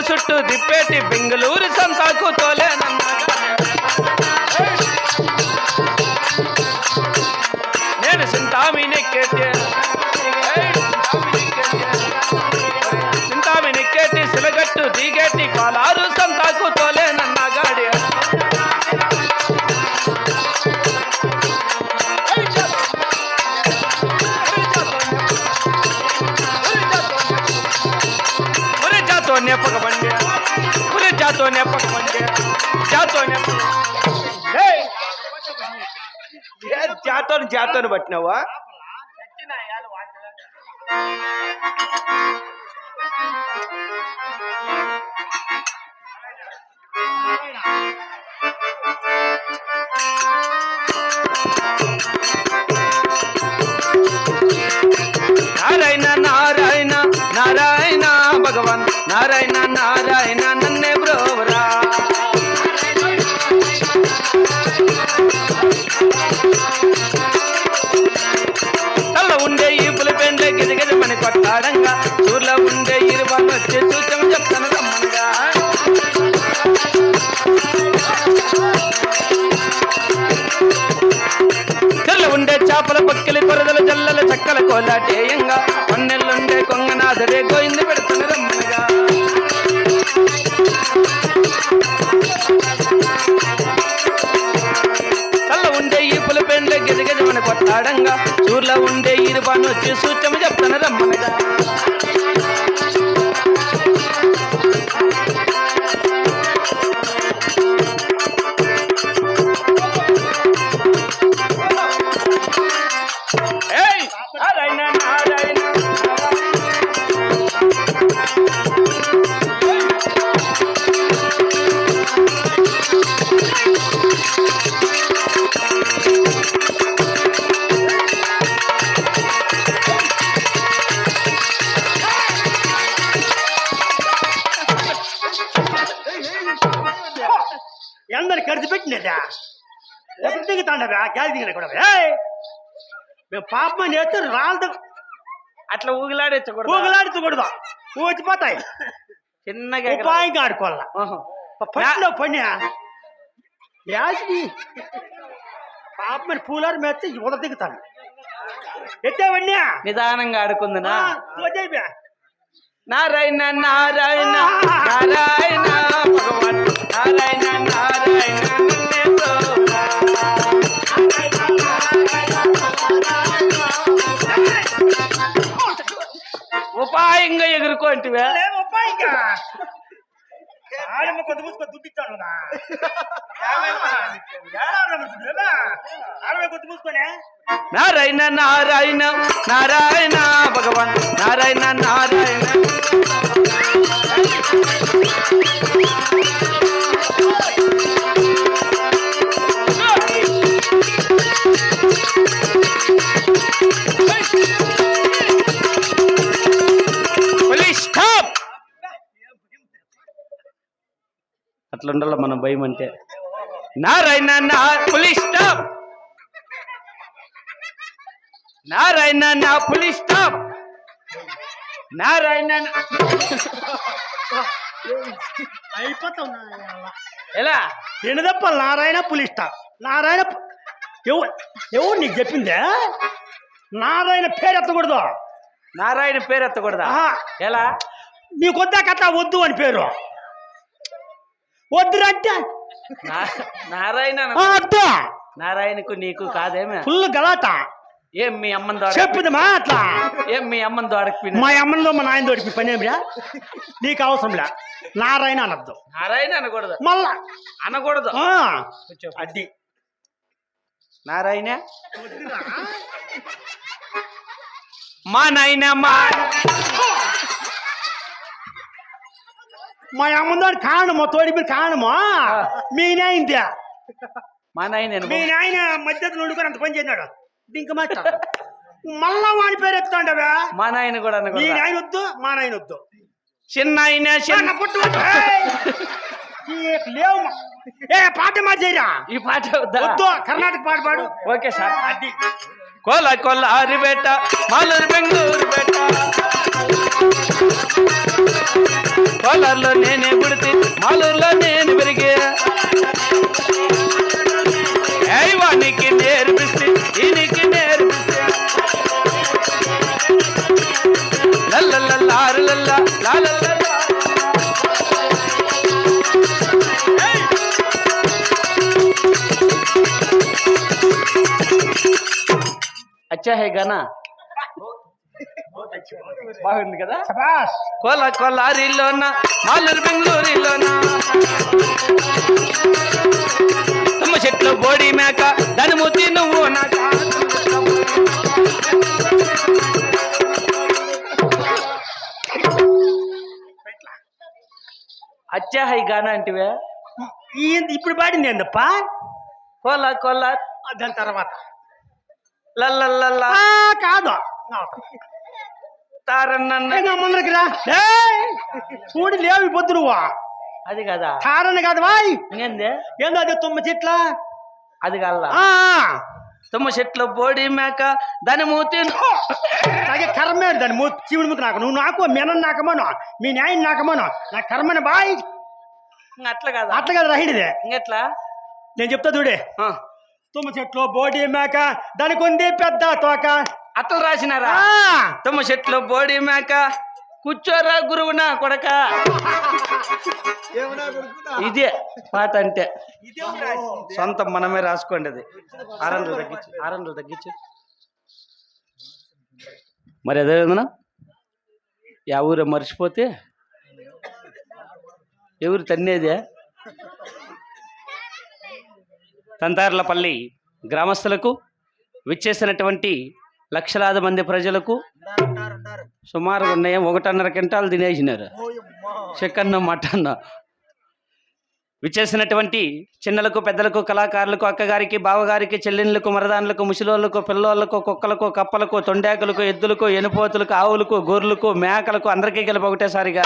చుట్టూ తిప్పేటి బెంగళూరు సంతాకు తోలేనన్నాగా જાતો ને પકવન કે જાતો ને જાતો ને જાતો ને બટનવા భగవాన్ నారాయణ నారాయణ నన్నే బ్రోవరా. తల్ల ఉండే ఈ పులిపెండ్ల గిజ గిజ కొట్టాడంగా. ఊర్ల ఉండే ఇరుబాను వచ్చి సూచన చెప్తాను రమ్మనగా. ఉండే చేపల పక్కిలి కొరదల జల్లల చక్కల కోలాటేయంగా. మన చూర్ల ఉండే ఇరుబాను వచ్చి సూచన చెప్తాను రమ్మనగా. పెట్టినదా ఎప్పుడు దిగుతాండరా గాలి దిగిన కూడా! మేము పాపమని ఎత్తు రాళ్ళతో అట్లా ఊగిలాడేచ్చకూడదు ఊగలాడుతూకూడదు ఊచిపోతాయి చిన్నగా. ఉపాయంగా ఆడుకోవాలా. పట్టిలో పని యాసి పాపమని పూలారు మెత్త ఉద దిగుతాను. ఎత్తేవన్నీ నిదానంగా ఆడుకుందినా? తోచేపా నారాయణ నారాయణ నారాయణ భగవాన్ నారాయణ నారాయణ నన్నే బ్రోవరా. ఉపాయంగా ఎగురుకోంటివే ఉపాయంగా ఆడమ్మ. కొద్ది మూసుకొని దుడ్డిచ్చాను ఆడమ్మ కొద్ది మూసుకొని నారాయణ నారాయణ నారాయణ. అట్లా ఉండాలి మన భయం అంటే నారాయణ నా పులిస్ స్టాప్ నారాయణ నా పులిస్ స్టాప్ నారాయణ అయిపోతావు ఎలా? ఎనదప్ప నారాయణ పులిష్ట. నారాయణ పు- ఎవరు ఎవరు నీకు చెప్పిందే? నారాయణ పేరు ఎత్తకూడదు. నారాయణ పేరు ఎత్తకూడదా. ఎలా? నీకు వద్దా కథ? వద్దు అని పేరు. వద్దురంటే నారాయణ అద్దు నారాయణకు నీకు కాదేమే. ఫుల్ గలాట. ఏం మీ అమ్మని దోడ చెప్పుదమ్మా అట్లా. ఏం మీ అమ్మని దోడకపోయినా మా అమ్మలో మా నాయన తోడిపి పని ఏమిరా నీకు అవసరంలే నారాయణ అనద్దు. నారాయణ అనకూడదు. మళ్ళా. అనకూడదు. అది నారాయణ? మా నాయన మా మా అమ్మందో కారణమో తోడిపి కారణమో మీ నాయనదే. మా నాయన మీ నాయన మధ్యలో నుండుకొని అంత పని చేసినాడు. ఇంక మాట. మళ్ళా వాని పేరు ఎత్తాండవా మా నాయన కూడా మీ నాయన వద్దు మా నాయన వద్దు. చిన్న ఆయన చిన్న పుట్టు లేవు మా. ఏ పాట మార్చేయరా ఈ పాట వద్దా? కర్ణాటక పాట పాడు. Okay sir. అది. కొల కొల మాలూరు బెంగళూరు బెట్ట. కోలార్లో నేనే పుడితే మాలూరులో నేను పెరిగే. వానికి నేర్పిస్తే ఈనికి నేర్పిస్తే. లల్లల్లారు లల్ల గానా? బాగుంది కదా? శబాష్ కోల కొల్లారిలోన మాలూరు బెంగళూరులోన. తుమ్మ చెట్లు బోడి మేక దాని మూతి నువ్వు నాక. అచ్చా హై గానా అంటివే? ఇప్పుడు పాడింది ఏందప్ప? కోల కోల. దాని తర్వాత. ఆ, కాదు. తారన్న ముందరికి రా! చూడు లేవు ఈ పొద్దు నువ్వు అది కదా. కారణ కాదు వాయ్. ఏందో అదే తుమ్మ చెట్ల? అది కల్లా ఆ, తుమ్మ చెట్లు బోడి మేక దాని మూతి నాకే కర్మే దాన్ని మూ శివుడి ముద్దు నాకు. నువ్వు నాకు మెనని నాకమను మీ న్యాయం నాకమను నా కర్మని బాయ్ అట్లా కదా? అట్లా కదా రాహిడిదే ఇంకెట్లా? నేను చెప్తా చూడే. తుమ్మ చెట్లు బోడి మేక దానికి ఉంది పెద్ద తోక. అట్లా రాసినారా? ఆ, తుమ్మ చెట్లు బోడి మేక కూర్చోరా గురువునా కొడక. ఇదే పాట అంటే. సొంతం మనమే రాసుకోండి అది. ఆరంధ్రులు తగ్గించు ఆరంధ్రులు తగ్గించు. మరి అదే విధంగా యా ఊరు మర్చిపోతే? ఎవరు తన్నేదే? తంతార్లపల్లి గ్రామస్తులకు విచ్చేసినటువంటి లక్షలాది మంది ప్రజలకు సుమారు ఉన్నాయి. ఒకటిన్నర క్వింటాలు తినేసినారు. Chicken mutton. విచ్చేసినటువంటి చిన్నలకు పెద్దలకు కళాకారులకు అక్కగారికి బావగారికి చెల్లెళ్ళకు మరదానులకు ముసలోళ్ళకు పిల్లోళ్ళకు కుక్కలకు కప్పలకు తొండాకులకు ఎద్దులకు ఎనుపోతులకు ఆవులకు గొర్రెలకు మేకలకు అందరికీ కలిపి ఒకటేసారిగా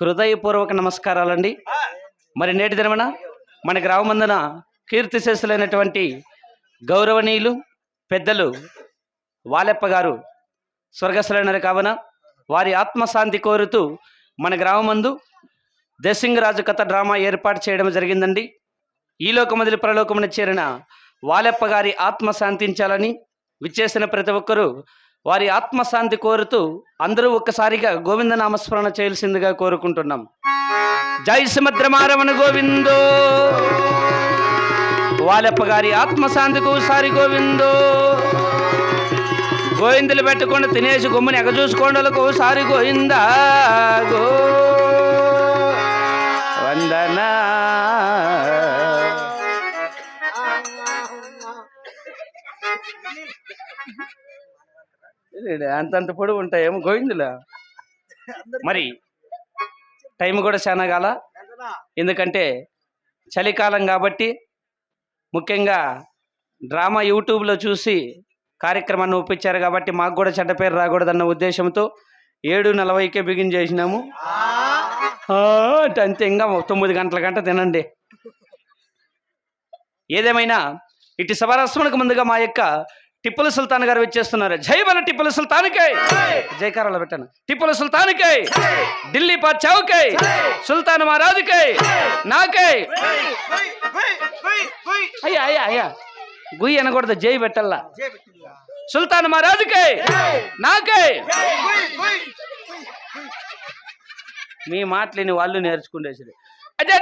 హృదయపూర్వక నమస్కారాలండి. మరి నేటి దినమన మన గ్రామమందున కీర్తిశేషులైనటువంటి గౌరవనీయులు పెద్దలు వాలెప్ప గారు స్వర్గస్థులైనారు కావున వారి ఆత్మశాంతి కోరుతూ మన గ్రామమందు దేశింగరాజు కథ డ్రామా ఏర్పాటు చేయడం జరిగిందండి. ఈ లోకమదిలి పరలోకమున చేరిన వాలెప్ప గారి ఆత్మ శాంతించాలని విచ్చేసిన ప్రతి ఒక్కరూ వారి ఆత్మశాంతి కోరుతూ అందరూ ఒక్కసారిగా గోవింద నామస్మరణ చేయాల్సిందిగా కోరుకుంటున్నాం. జై సుమద్రమారమణ గోవిందో. వాలెప్ప గారి ఆత్మశాంతికు సారి గోవిందో. గోవిందులు పెట్టుకొని తినేసి గుమ్మని ఎగచూసుకోండలకు సారి గోవిందా గో. వందనా. అంతంత పొడవు ఉంటాయేమో గోవిందులా? మరి టైం కూడా చాలా కాల? ఎందుకంటే చలికాలం కాబట్టి ముఖ్యంగా డ్రామా యూట్యూబ్లో చూసి కార్యక్రమాన్ని ఒప్పించారు కాబట్టి మాకు కూడా చెడ్డ పేరు రాకూడదన్న ఉద్దేశంతో ఏడు నలభైకే బిగిన్ చేసినాము. అంటే అంతే ఇంకా తొమ్మిది గంటల గంట తినండి. ఏదేమైనా ఇటు సభారస్మణకు ముందుగా మా యొక్క టిప్పుల సుల్తాన్ గారు వచ్చేస్తున్నారు. జై బల టిప్పుల సుల్తానికై. జైకారాలు పెట్టాను. టిప్పుల సుల్తానికై. ఢిల్లీ పాచావుకై సుల్తాన్ మహారాజుకై. నాకై. అయ్యా అయ్యా అయ్యా. గుయ్యి అనకూడదు జై పెట్టల్లా సుల్తాన్ మహారాజుకై. నాకై. మీ మాటలేని వాళ్ళు నేర్చుకునేసి అదే